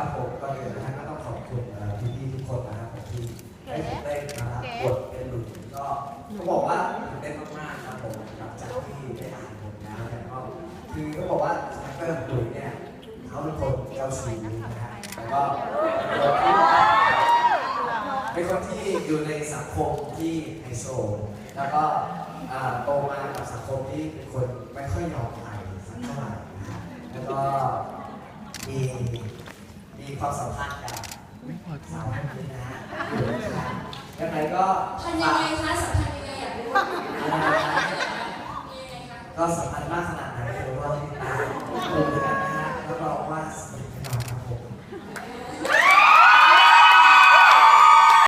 ครับผมก่อนอื่นนะฮะก็ต้องขอบคุณพี่ๆทุกคนนะครับที่ได้ได้นนะครับกดเป็นหลุมก็ต้องบอกว่าตื่เต้นมากมากครับผมหลังจากที่ได้อ่านบนแล้วเนี่ยก็คือก็บอกว่าคาแรคเตอร์ของหลุยเนี่ยเขาเป็นคนเจ้าชู้นะฮะแล้วก็เป็นคนที่อยู่ในสังคมที่ไฮโซแล้วก็อ่าโตมากับสังคมที่เป็นคนไม่ค่อยยอมใครสักเท่าไหร่นะฮะแล้วก็มี มีความสัมพันธ์กับสาวนั่นเลยนะยังไงก็ทำยังไงคะสัมพันธ์ยังไงอยากรู้ก็สัมพันธ์มากขนาดไหนรู้ว่าติดตามดูกัน